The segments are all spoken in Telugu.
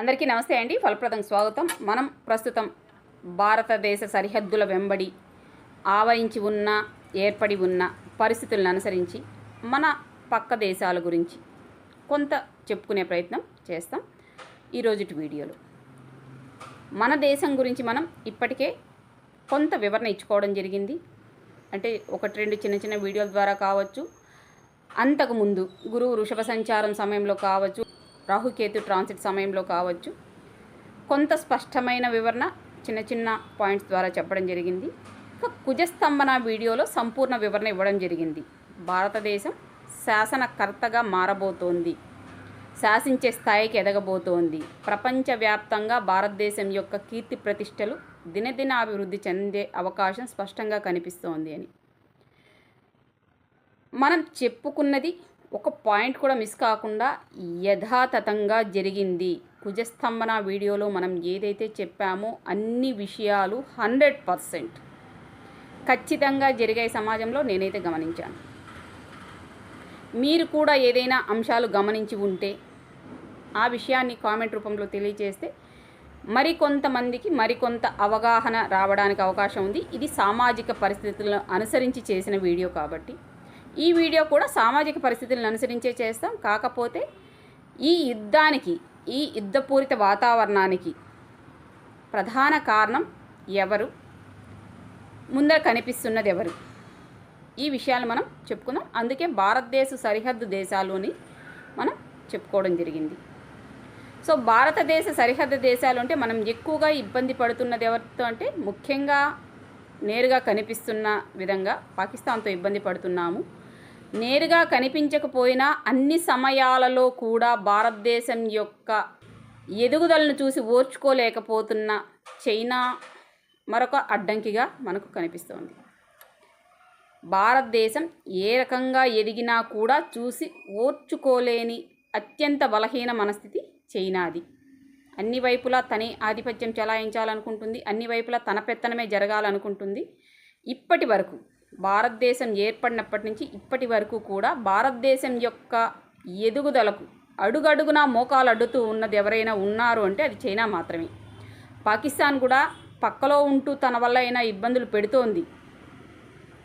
అందరికీ నమస్తే అండి. ఫలప్రదం స్వాగతం. మనం ప్రస్తుతం భారతదేశ సరిహద్దుల వెంబడి ఆవరించి ఉన్న ఏర్పడి ఉన్న పరిస్థితులను అనుసరించి మన పక్క దేశాల గురించి కొంత చెప్పుకునే ప్రయత్నం చేస్తాం ఈరోజు వీడియోలో. మన దేశం గురించి మనం ఇప్పటికే కొంత వివరణ ఇచ్చుకోవడం జరిగింది. అంటే ఒకటి రెండు చిన్న చిన్న వీడియోల ద్వారా కావచ్చు. అంతకుముందు గురువు వృషభ సంచారం సమయంలో కావచ్చు రాహుకేతు ట్రాన్సిట్ సమయంలో కావచ్చు. కొంత స్పష్టమైన వివరణ చిన్న చిన్న పాయింట్స్ ద్వారా చెప్పడం జరిగింది. ఇక కుజస్తంభన వీడియోలో సంపూర్ణ వివరణ ఇవ్వడం జరిగింది. భారతదేశం శాసనకర్తగా మారబోతోంది. శాసించే స్థాయికి ఎదగబోతోంది. ప్రపంచవ్యాప్తంగా భారతదేశం యొక్క కీర్తి ప్రతిష్టలు దినదిన అభివృద్ధి చెందే అవకాశం స్పష్టంగా కనిపిస్తోంది అని. మనం చెప్పుకున్నది ఒక పాయింట్ కూడా మిస్ కాకుండా యథాతథంగా జరిగింది. కుజస్తంభన వీడియోలో మనం ఏదైతే చెప్పామో అన్ని విషయాలు హండ్రెడ్ పర్సెంట్. ఖచ్చితంగా జరిగే సమాజంలో నేనైతే గమనించాను. మీరు కూడా ఏదైనా అంశాలు గమనించి ఉంటే ఆ విషయాన్ని కామెంట్ రూపంలో తెలియజేస్తే మరికొంతమందికి మరికొంత అవగాహన రావడానికి అవకాశం ఉంది. ఇది సామాజిక పరిస్థితులను అనుసరించి చేసిన వీడియో కాబట్టి. ఈ వీడియో కూడా సామాజిక పరిస్థితులను అనుసరించే చేస్తాం. కాకపోతే ఈ యుద్ధానికి ఈ యుద్ధపూరిత వాతావరణానికి ప్రధాన కారణం ఎవరు? ముందర కనిపిస్తున్నది ఎవరు? ఈ విషయాలు మనం చెప్పుకుందాం. అందుకే భారతదేశ సరిహద్దు దేశాలని మనం చెప్పుకోవడం జరిగింది. సో భారతదేశ సరిహద్దు దేశాలు అంటే మనం ఎక్కువగా ఇబ్బంది పడుతున్నది ఎవరితో అంటే ముఖ్యంగా నేరుగా కనిపిస్తున్న విధంగా పాకిస్తాన్తో ఇబ్బంది పడుతున్నాము. నేరుగా కనిపించకపోయినా అన్ని సమయాలలో కూడా భారతదేశం యొక్క ఎదుగుదలను చూసి ఓర్చుకోలేకపోతున్న చైనా మరొక అడ్డంకిగా మనకు కనిపిస్తోంది. భారతదేశం ఏ రకంగా ఎదిగినా కూడా చూసి ఓర్చుకోలేని అత్యంత బలహీన మనస్థితి చైనాది. అన్ని వైపులా తనే ఆధిపత్యం చెలాయించాలనుకుంటుంది అన్ని వైపులా తన పెత్తనమే జరగాలనుకుంటుంది. ఇప్పటి వరకు భారతదేశం ఏర్పడినప్పటి నుంచి ఇప్పటి వరకు కూడా భారతదేశం యొక్క ఎదుగుదలకు అడుగడుగునా మోకాలు అడ్డుతూ ఉన్నది ఎవరైనా ఉన్నారు అంటే అది చైనా మాత్రమే. పాకిస్తాన్ కూడా పక్కలో ఉంటూ తన వల్ల అయినా ఇబ్బందులు పెడుతోంది.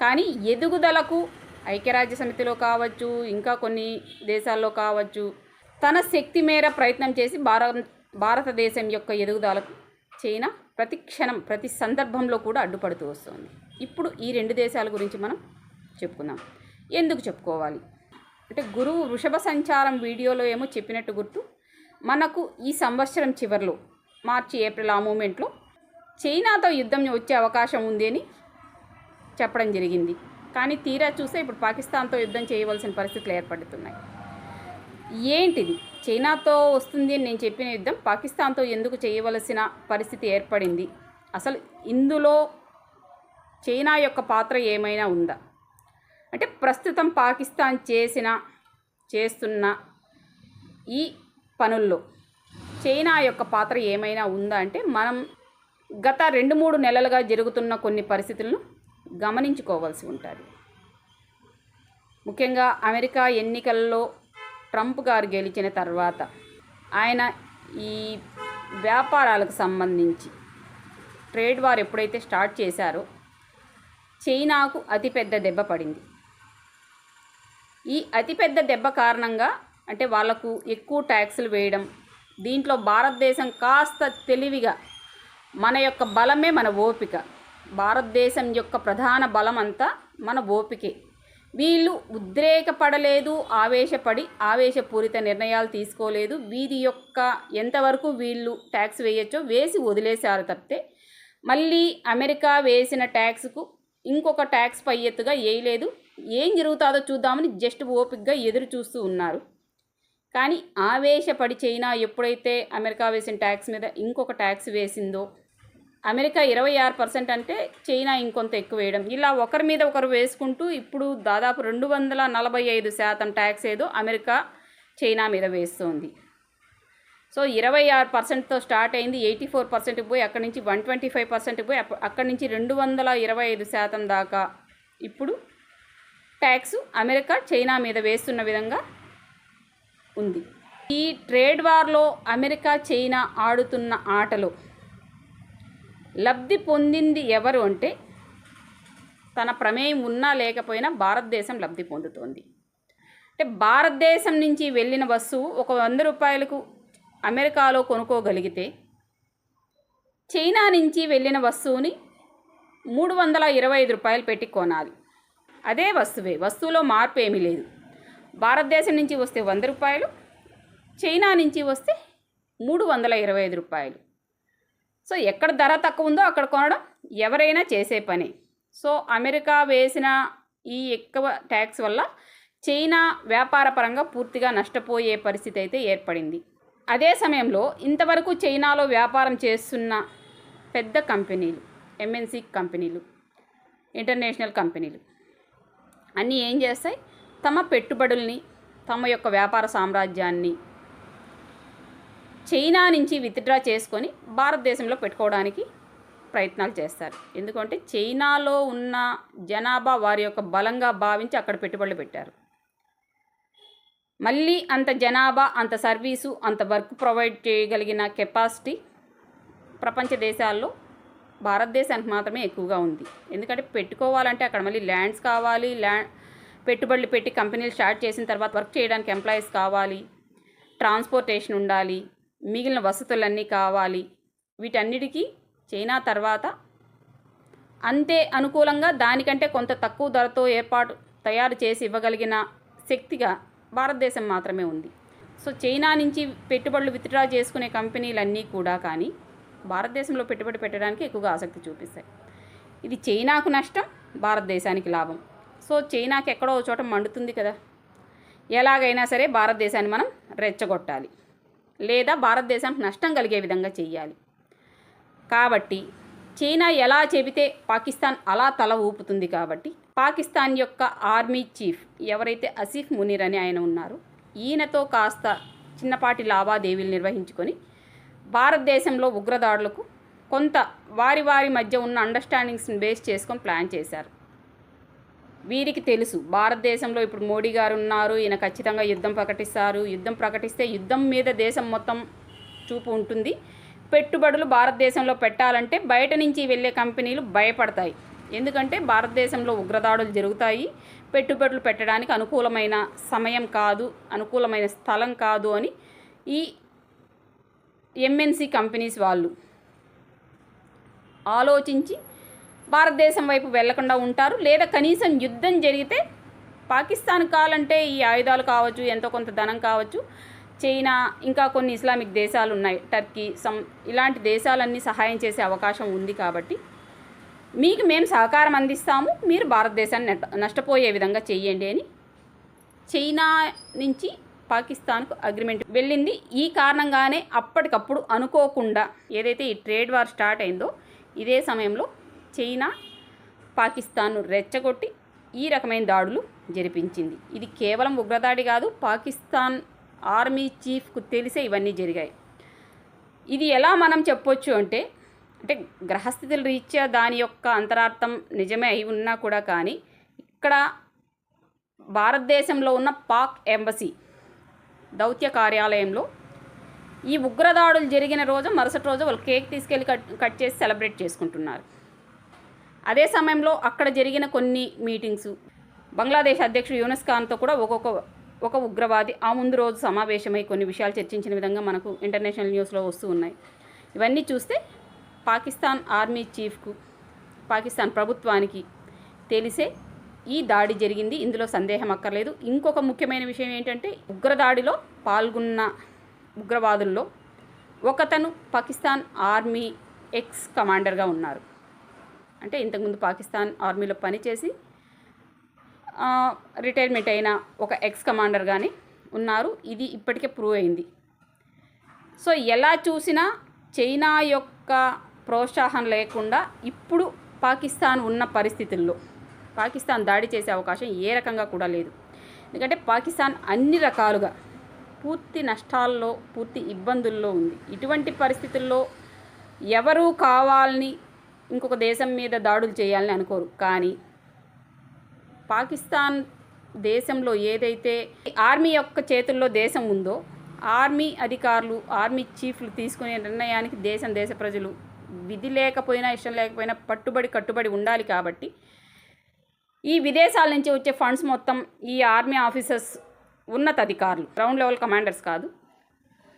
కానీ ఎదుగుదలకు ఐక్యరాజ్య సమితిలో కావచ్చు ఇంకా కొన్ని దేశాల్లో కావచ్చు తన శక్తి మేర ప్రయత్నం చేసి భారత భారతదేశం యొక్క ఎదుగుదలకు చైనా ప్రతి క్షణం ప్రతి సందర్భంలో కూడా అడ్డుపడుతూ వస్తుంది. ఇప్పుడు ఈ రెండు దేశాల గురించి మనం చెప్పుకుందాం. ఎందుకు చెప్పుకోవాలి? అంటే గురువు వృషభ సంచారం వీడియోలో ఏమో చెప్పినట్టు గుర్తు మనకు ఈ సంవత్సరం చివరిలో మార్చి ఏప్రిల్ ఆ మూమెంట్లో చైనాతో యుద్ధం వచ్చే అవకాశం ఉంది అని చెప్పడం జరిగింది. కానీ తీరా చూస్తే ఇప్పుడు పాకిస్తాన్తో యుద్ధం చేయవలసిన పరిస్థితులు ఏర్పడుతున్నాయి. ఏంటిది? చైనాతో వస్తుంది అని నేను చెప్పిన యుద్ధం పాకిస్తాన్తో ఎందుకు చేయవలసిన పరిస్థితి ఏర్పడింది? అసలు ఇందులో చైనా యొక్క పాత్ర ఏమైనా ఉందా? అంటే ప్రస్తుతం పాకిస్తాన్ చేసిన చేస్తున్న ఈ పనుల్లో చైనా యొక్క పాత్ర ఏమైనా ఉందా అంటే మనం గత రెండు మూడు నెలలుగా జరుగుతున్న కొన్ని పరిస్థితులను గమనించుకోవాల్సి ఉంటుంది. ముఖ్యంగా అమెరికా ఎన్నికల్లో ట్రంప్ గారు గెలిచిన తర్వాత ఆయన ఈ వ్యాపారాలకు సంబంధించి ట్రేడ్ వార్ ఎప్పుడైతే స్టార్ట్ చేశారో చైనాకు అతిపెద్ద దెబ్బ పడింది. ఈ అతిపెద్ద దెబ్బ కారణంగా అంటే వాళ్ళకు ఎక్కువ ట్యాక్సులు వేయడం దీంట్లో భారతదేశం కాస్త తెలివిగా మన యొక్క బలమే మన ఓపిక. భారతదేశం యొక్క ప్రధాన బలం అంతా మన ఓపికే. వీళ్ళు ఉద్రేకపడలేదు ఆవేశపడి ఆవేశపూరిత నిర్ణయాలు తీసుకోలేదు. వీధి యొక్క ఎంతవరకు వీళ్ళు ట్యాక్స్ వేయచ్చో వేసి వదిలేశారు తప్పితే మళ్ళీ అమెరికా వేసిన ట్యాక్స్కు ఇంకొక ట్యాక్స్ పై ఎత్తుగా వేయలేదు. ఏం జరుగుతుందో చూద్దామని జస్ట్ ఓపిక్గా ఎదురు చూస్తూ ఉన్నారు. కానీ ఆవేశపడి చైనా ఎప్పుడైతే అమెరికా వేసిన ట్యాక్స్ మీద ఇంకొక ట్యాక్స్ వేసిందో అమెరికా ఇరవై ఆరు పర్సెంట్ అంటే చైనా ఇంకొంత ఎక్కువ వేయడం. ఇలా ఒకరి మీద ఒకరు వేసుకుంటూ ఇప్పుడు దాదాపు రెండు వందల నలభై ఐదు శాతం ట్యాక్స్ ఏదో అమెరికా చైనా మీద వేస్తోంది. సో ఇరవై ఆరు పర్సెంట్తో స్టార్ట్ అయింది. ఎయిటీ ఫోర్ పర్సెంట్కి పోయి అక్కడి నుంచి వన్ ట్వంటీ ఫైవ్ పర్సెంట్కి పోయి అక్కడి నుంచి రెండు వందల ఇరవై ఐదు శాతం దాకా ఇప్పుడు ట్యాక్స్ అమెరికా చైనా మీద వేస్తున్న విధంగా ఉంది. ఈ ట్రేడ్ వార్లో అమెరికా చైనా ఆడుతున్న ఆటలో లబ్ధి పొందింది ఎవరు అంటే తన ప్రమేయం ఉన్నా లేకపోయినా భారతదేశం లబ్ధి పొందుతోంది. అంటే భారతదేశం నుంచి వెళ్ళిన వస్తువు ఒక వంద రూపాయలకు అమెరికాలో కొనుక్కోగలిగితే చైనా నుంచి వెళ్ళిన వస్తువుని మూడు వందల ఇరవై ఐదు రూపాయలు పెట్టి కొనాలి. అదే వస్తువే వస్తువులో మార్పు ఏమీ లేదు. భారతదేశం నుంచి వస్తే వంద రూపాయలు చైనా నుంచి వస్తే మూడు వందల ఇరవై ఐదు రూపాయలు. సో ఎక్కడ ధర తక్కువ ఉందో అక్కడ కొనడం ఎవరైనా చేసే పని. సో అమెరికా వేసిన ఈ ఎక్కువ ట్యాక్స్ వల్ల చైనా వ్యాపార పరంగా పూర్తిగా నష్టపోయే పరిస్థితి అయితే ఏర్పడింది. అదే సమయంలో ఇంతవరకు చైనాలో వ్యాపారం చేస్తున్న పెద్ద కంపెనీలు ఎంఎన్సి కంపెనీలు ఇంటర్నేషనల్ కంపెనీలు అన్నీ ఏం చేస్తాయి? తమ పెట్టుబడుల్ని తమ యొక్క వ్యాపార సామ్రాజ్యాన్ని చైనా నుంచి విత్డ్రా చేసుకొని భారతదేశంలో పెట్టుకోవడానికి ప్రయత్నాలు చేస్తారు. ఎందుకంటే చైనాలో ఉన్న జనాభా వారి యొక్క బలంగా భావించి అక్కడ పెట్టుబడులు పెట్టారు. మళ్ళీ అంత జనాభా అంత సర్వీసు అంత వర్క్ ప్రొవైడ్ చేయగలిగిన కెపాసిటీ ప్రపంచ దేశాల్లో భారతదేశానికి మాత్రమే ఎక్కువగా ఉంది. ఎందుకంటే పెట్టుకోవాలంటే అక్కడ మళ్ళీ ల్యాండ్స్ కావాలి ల్యాండ్ పెట్టుబడులు పెట్టి కంపెనీలు స్టార్ట్ చేసిన తర్వాత వర్క్ చేయడానికి ఎంప్లాయీస్ కావాలి ట్రాన్స్పోర్టేషన్ ఉండాలి మిగిలిన వసతులన్నీ కావాలి. వీటన్నిటికీ చైనా తర్వాత అంతే అనుకూలంగా దానికంటే కొంత తక్కువ ధరతో ఏర్పాటు తయారు చేసి ఇవ్వగలిగిన శక్తిగా భారతదేశం మాత్రమే ఉంది. సో చైనా నుంచి పెట్టుబడులు విత్డ్రా చేసుకునే కంపెనీలన్నీ కూడా కానీ భారతదేశంలో పెట్టుబడి పెట్టడానికి ఎక్కువగా ఆసక్తి చూపిస్తాయి. ఇది చైనాకు నష్టం భారతదేశానికి లాభం. సో చైనాకి ఎక్కడో ఒక చోట మండుతుంది కదా. ఎలాగైనా సరే భారతదేశాన్ని మనం రెచ్చగొట్టాలి. లేదా భారతదేశానికి నష్టం కలిగే విధంగా చేయాలి కాబట్టి చైనా ఎలా చెబితే పాకిస్తాన్ అలా తల ఊపుతుంది కాబట్టి పాకిస్తాన్ యొక్క ఆర్మీ చీఫ్ ఎవరైతే అసీఫ్ మునీర్ అని ఆయన ఉన్నారు ఈయనతో కాస్త చిన్నపాటి లావాదేవీలు నిర్వహించుకొని భారతదేశంలో ఉగ్రదాడులకు కొంత వారి వారి మధ్య ఉన్న అండర్స్టాండింగ్స్ని బేస్ చేసుకొని ప్లాన్ చేశారు. వీరికి తెలుసు. భారతదేశంలో ఇప్పుడు మోడీ గారు ఉన్నారు. ఈయన ఖచ్చితంగా యుద్ధం ప్రకటిస్తారు. యుద్ధం ప్రకటిస్తే యుద్ధం మీద దేశం మొత్తం చూపు ఉంటుంది. పెట్టుబడులు భారతదేశంలో పెట్టాలంటే బయట నుంచి వెళ్ళే కంపెనీలు భయపడతాయి. ఎందుకంటే భారతదేశంలో ఉగ్రదాడులు జరుగుతాయి. పెట్టుబడులు పెట్టడానికి అనుకూలమైన సమయం కాదు అనుకూలమైన స్థలం కాదు అని ఈ ఎంఎన్సి కంపెనీస్ వాళ్ళు ఆలోచించి భారతదేశం వైపు వెళ్ళకుండా ఉంటారు. లేదా కనీసం యుద్ధం జరిగితే పాకిస్తాన్ కావాలంటే ఈ ఆయుధాలు కావచ్చు ఎంతో కొంత ధనం కావచ్చు. చైనా ఇంకా కొన్ని ఇస్లామిక్ దేశాలు ఉన్నాయి. టర్కీ సమ్ ఇలాంటి దేశాలన్నీ సహాయం చేసే అవకాశం ఉంది కాబట్టి మీకు మేము సహకారం అందిస్తాము. మీరు భారతదేశాన్ని నష్టపోయే విధంగా చెయ్యండి అని చైనా నుంచి పాకిస్తాన్కు అగ్రిమెంట్ వెళ్ళింది. ఈ కారణంగానే అప్పటికప్పుడు అనుకోకుండా ఏదైతే ఈ ట్రేడ్ వార్ స్టార్ట్ అయిందో ఇదే సమయంలో చైనా పాకిస్తాన్ను రెచ్చగొట్టి ఈ రకమైన దాడులు జరిపించింది. ఇది కేవలం ఉగ్రదాడి కాదు పాకిస్తాన్ ఆర్మీ చీఫ్కు తెలిసే ఇవన్నీ జరిగాయి. ఇది ఎలా మనం చెప్పొచ్చు అంటే అంటే గ్రహస్థితుల రీత్యా దాని యొక్క అంతరార్థం నిజమే అయి ఉన్నా కూడా కానీ ఇక్కడ భారతదేశంలో ఉన్న పాక్ ఎంబసీ దౌత్య కార్యాలయంలో ఈ ఉగ్రదాడులు జరిగిన రోజు మరుసటి రోజు వాళ్ళు కేక్ తీసుకెళ్ళి కట్ కట్ చేసి సెలబ్రేట్ చేసుకుంటున్నారు. అదే సమయంలో అక్కడ జరిగిన కొన్ని మీటింగ్స్. బంగ్లాదేశ్ అధ్యక్షుడు యూనస్ ఖాన్తో కూడా ఒక్కొక్క ఒక ఉగ్రవాది ఆ ముందు రోజు సమావేశమై కొన్ని విషయాలు చర్చించిన విధంగా మనకు ఇంటర్నేషనల్ న్యూస్లో వస్తూ ఉన్నాయి. ఇవన్నీ చూస్తే పాకిస్తాన్ ఆర్మీ చీఫ్కు పాకిస్తాన్ ప్రభుత్వానికి తెలిసే ఈ దాడి జరిగింది. ఇందులో సందేహం అక్కర్లేదు. ఇంకొక ముఖ్యమైన విషయం ఏంటంటే ఉగ్రదాడిలో పాల్గొన్న ఉగ్రవాదుల్లో ఒకతను పాకిస్తాన్ ఆర్మీ ఎక్స్ కమాండర్గా ఉన్నారు. అంటే ఇంతకుముందు పాకిస్తాన్ ఆర్మీలో పనిచేసి రిటైర్మెంట్ అయిన ఒక ఎక్స్ కమాండర్ కానీ ఉన్నారు. ఇది ఇప్పటికే ప్రూవ్ అయింది. సో ఎలా చూసినా చైనా యొక్క ప్రోత్సాహం లేకుండా ఇప్పుడు పాకిస్తాన్ ఉన్న పరిస్థితుల్లో పాకిస్తాన్ దాడి చేసే అవకాశం ఏ రకంగా కూడా లేదు. ఎందుకంటే పాకిస్తాన్ అన్ని రకాలుగా పూర్తి నష్టాల్లో పూర్తి ఇబ్బందుల్లో ఉంది. ఇటువంటి పరిస్థితుల్లో ఎవరు కావాలని ఇంకొక దేశం మీద దాడులు చేయాలని అనుకోరు. కానీ పాకిస్తాన్ దేశంలో ఏదైతే ఆర్మీ యొక్క చేతుల్లో దేశం ఉందో ఆర్మీ అధికారులు ఆర్మీ చీఫ్లు తీసుకునే నిర్ణయానికి దేశం దేశ ప్రజలు విధి లేకపోయినా ఇష్టం లేకపోయినా పట్టుబడి కట్టుబడి ఉండాలి కాబట్టి ఈ విదేశాల నుంచి వచ్చే ఫండ్స్ మొత్తం ఈ ఆర్మీ ఆఫీసర్స్ ఉన్నత అధికారులు గ్రౌండ్ లెవెల్ కమాండర్స్ కాదు.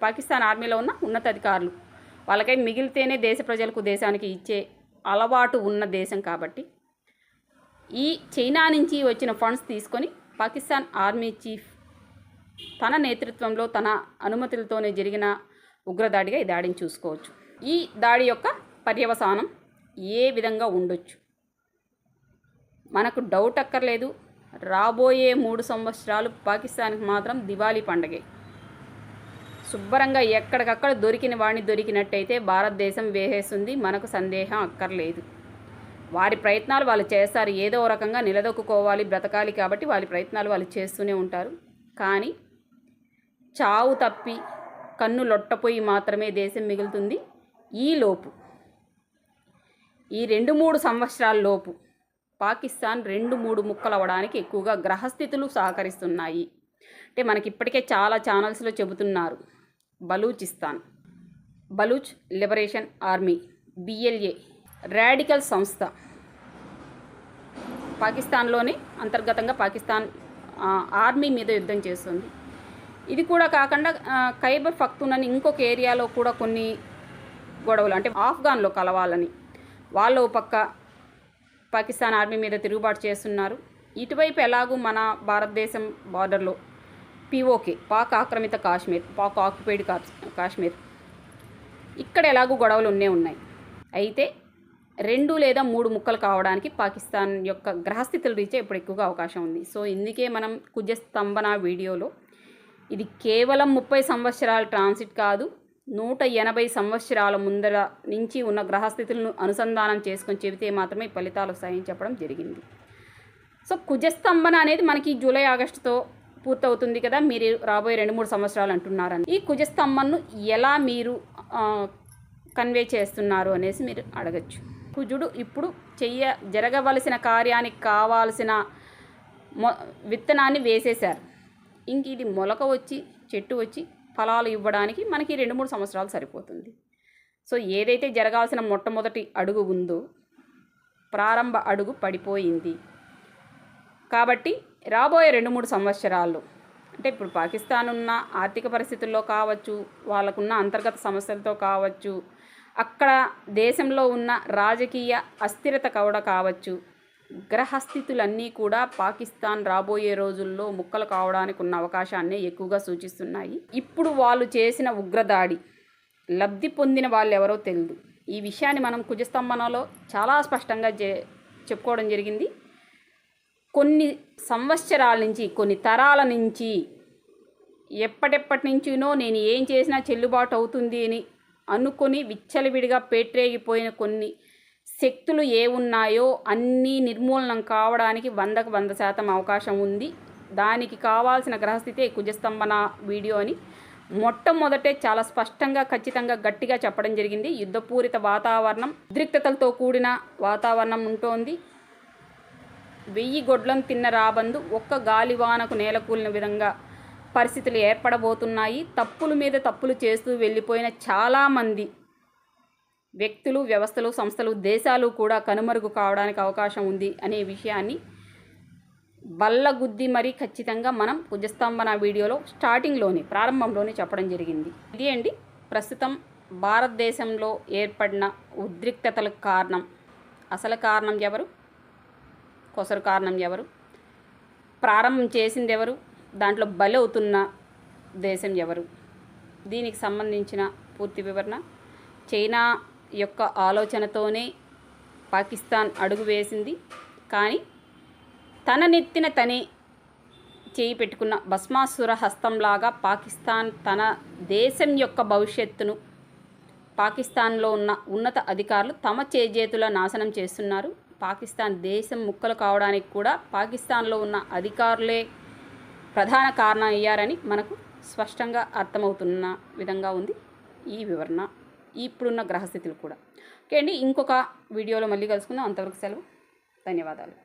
పాకిస్తాన్ ఆర్మీలో ఉన్న ఉన్నత అధికారులు వాళ్ళకై మిగిలితేనే దేశ ప్రజలకు దేశానికి ఇచ్చే అలవాటు ఉన్న దేశం కాబట్టి ఈ చైనా నుంచి వచ్చిన ఫండ్స్ తీసుకొని పాకిస్తాన్ ఆర్మీ చీఫ్ తన నేతృత్వంలో తన అనుమతులతోనే జరిగిన ఉగ్రదాడిగా ఈ దాడిని చూసుకోవచ్చు. ఈ దాడి యొక్క పర్యవసానం ఏ విధంగా ఉండొచ్చు? మనకు డౌట్ అక్కర్లేదు. రాబోయే మూడు సంవత్సరాలు పాకిస్తాన్కి మాత్రం దివాళీ పండగే. శుభ్రంగా ఎక్కడికక్కడ దొరికిన వాడిని దొరికినట్టయితే భారతదేశం వేసేస్తుంది మనకు సందేహం అక్కర్లేదు. వారి ప్రయత్నాలు వాళ్ళు చేస్తారు ఏదో రకంగా నిలదొక్కుకోవాలి బ్రతకాలి కాబట్టి వారి ప్రయత్నాలు వాళ్ళు చేస్తూనే ఉంటారు. కానీ చావు తప్పి కన్ను లొట్టపోయి మాత్రమే దేశం మిగులుతుంది. ఈ లోపు ఈ రెండు మూడు సంవత్సరాల లోపు పాకిస్తాన్ రెండు మూడు ముక్కలు అవ్వడానికి ఎక్కువగా గ్రహస్థితులు సహకరిస్తున్నాయి. అంటే మనకి ఇప్పటికే చాలా ఛానల్స్లో చెబుతున్నారు. Balochistan. Baloch liberation army BLA radical సంస్థ. పాకిస్తాన్లోనే అంతర్గతంగా పాకిస్తాన్ ఆర్మీ మీద యుద్ధం చేస్తుంది. ఇది కూడా కాకుండా ఖైబర్ పఖ్తూన్ అని ఇంకొక ఏరియాలో కూడా కొన్ని గొడవలు అంటే ఆఫ్ఘాన్లో కలవాలని. వాళ్ళు పక్క పాకిస్తాన్ ఆర్మీ మీద తిరుగుబాటు చేస్తున్నారు. ఇటువైపు ఎలాగూ మన భారతదేశం బార్డర్లో పిఓకే పాక్ ఆక్రమిత కాశ్మీర్ పాక్ ఆక్యుపైడ్ కాశ్మీర్. ఇక్కడ ఎలాగూ గొడవలు ఉన్నే ఉన్నాయి. అయితే రెండు లేదా మూడు ముక్కలు కావడానికి పాకిస్తాన్ యొక్క గ్రహస్థితులు రీచే ఇప్పుడు ఎక్కువగా అవకాశం ఉంది. సో ఇందుకే మనం కుజ స్తంభన వీడియోలో ఇది కేవలం ముప్పై సంవత్సరాల ట్రాన్సిట్ కాదు నూట ఎనభై సంవత్సరాల ముందర నుంచి ఉన్న గ్రహస్థితులను అనుసంధానం చేసుకొని చెబితే మాత్రమే ఫలితాలు వస్తాయని చెప్పడం జరిగింది. సో కుజస్తంభన అనేది మనకి జూలై ఆగస్టుతో పూర్తవుతుంది కదా మీరు రాబోయే రెండు మూడు సంవత్సరాలు అంటున్నారని. ఈ కుజస్తంభంను ఎలా మీరు కన్వే చేస్తున్నారు అనేసి మీరు అడగచ్చు. కుజుడు ఇప్పుడు చెయ్య జరగవలసిన కార్యానికి కావాల్సిన మొ విత్తనాన్ని వేసేశారు. ఇంక ఇది మొలక వచ్చి చెట్టు వచ్చి ఫలాలు ఇవ్వడానికి మనకి రెండు మూడు సంవత్సరాలు సరిపోతుంది. సో ఏదైతే జరగాల్సిన మొట్టమొదటి అడుగు ఉందో ప్రారంభ అడుగు పడిపోయింది. కాబట్టి రాబోయే రెండు మూడు సంవత్సరాలు అంటే ఇప్పుడు పాకిస్తాన్ ఉన్న ఆర్థిక పరిస్థితుల్లో కావచ్చు వాళ్ళకున్న అంతర్గత సమస్యలతో కావచ్చు అక్కడ దేశంలో ఉన్న రాజకీయ అస్థిరత కూడా కావచ్చు గ్రహస్థితులన్నీ కూడా పాకిస్తాన్ రాబోయే రోజుల్లో ముక్కలు కావడానికి ఉన్న అవకాశాన్ని ఎక్కువగా సూచిస్తున్నాయి. ఇప్పుడు వాళ్ళు చేసిన ఉగ్రదాడి లబ్ధి పొందిన వాళ్ళు ఎవరో తెలియదు ఈ విషయాన్ని మనం కుజస్తంభనలో చాలా స్పష్టంగా చే చెప్పుకోవడం జరిగింది. కొన్ని సంవత్సరాల నుంచి కొన్ని తరాల నుంచి ఎప్పటెప్పటి నుంచినో నేను ఏం చేసినా చెల్లుబాటు అవుతుంది అని అనుకొని విచ్చలవిడిగా పేట్రేగిపోయిన కొన్ని శక్తులు ఏ ఉన్నాయో అన్నీ నిర్మూలనం కావడానికి వందకు వంద శాతం అవకాశం ఉంది. దానికి కావాల్సిన గ్రహస్థితే కుజస్తంభన వీడియో అని మొట్టమొదటే చాలా స్పష్టంగా ఖచ్చితంగా గట్టిగా చెప్పడం జరిగింది. యుద్ధపూరిత వాతావరణం ఉద్రిక్తతలతో కూడిన వాతావరణం ఉంటోంది. వెయ్యి గొడ్లను తిన్న రాబందు ఒక్క గాలివానకు నేలకూలిన విధంగా పరిస్థితులు ఏర్పడబోతున్నాయి. తప్పుల మీద తప్పులు చేస్తూ వెళ్ళిపోయిన చాలామంది వ్యక్తులు వ్యవస్థలు సంస్థలు దేశాలు కూడా కనుమరుగు కావడానికి అవకాశం ఉంది అనే విషయాన్ని బల్లగుద్ది మరీ ఖచ్చితంగా మనం కుజస్తంభన వీడియోలో స్టార్టింగ్లోనే ప్రారంభంలోనే చెప్పడం జరిగింది. ఇది అండి ప్రస్తుతం భారతదేశంలో ఏర్పడిన ఉద్రిక్తతలకు కారణం. అసలు కారణం ఎవరు? కొసరు కారణం ఎవరు? ప్రారంభం చేసింది ఎవరు దాంట్లో బలి అవుతున్న దేశం ఎవరు? దీనికి సంబంధించిన పూర్తి వివరణ చైనా యొక్క ఆలోచనతోనే పాకిస్తాన్ అడుగు వేసింది. కానీ తన నెత్తిన తనే చేయి పెట్టుకున్న భస్మాసుర హస్తంలాగా పాకిస్తాన్ తన దేశం యొక్క భవిష్యత్తును పాకిస్తాన్లో ఉన్న ఉన్నత అధికారులు తమ చేజేతుల నాశనం చేస్తున్నారు. పాకిస్తాన్ దేశం ముక్కలు కావడానికి కూడా పాకిస్తాన్లో ఉన్న అధికారులే ప్రధాన కారణం అయ్యారని మనకు స్పష్టంగా అర్థమవుతున్న విధంగా ఉంది ఈ వివరణ. ఇప్పుడున్న గ్రహస్థితులు కూడా. ఓకే అండి ఇంకొక వీడియోలో మళ్ళీ కలుసుకుందాం. అంతవరకు సెలవు. ధన్యవాదాలు.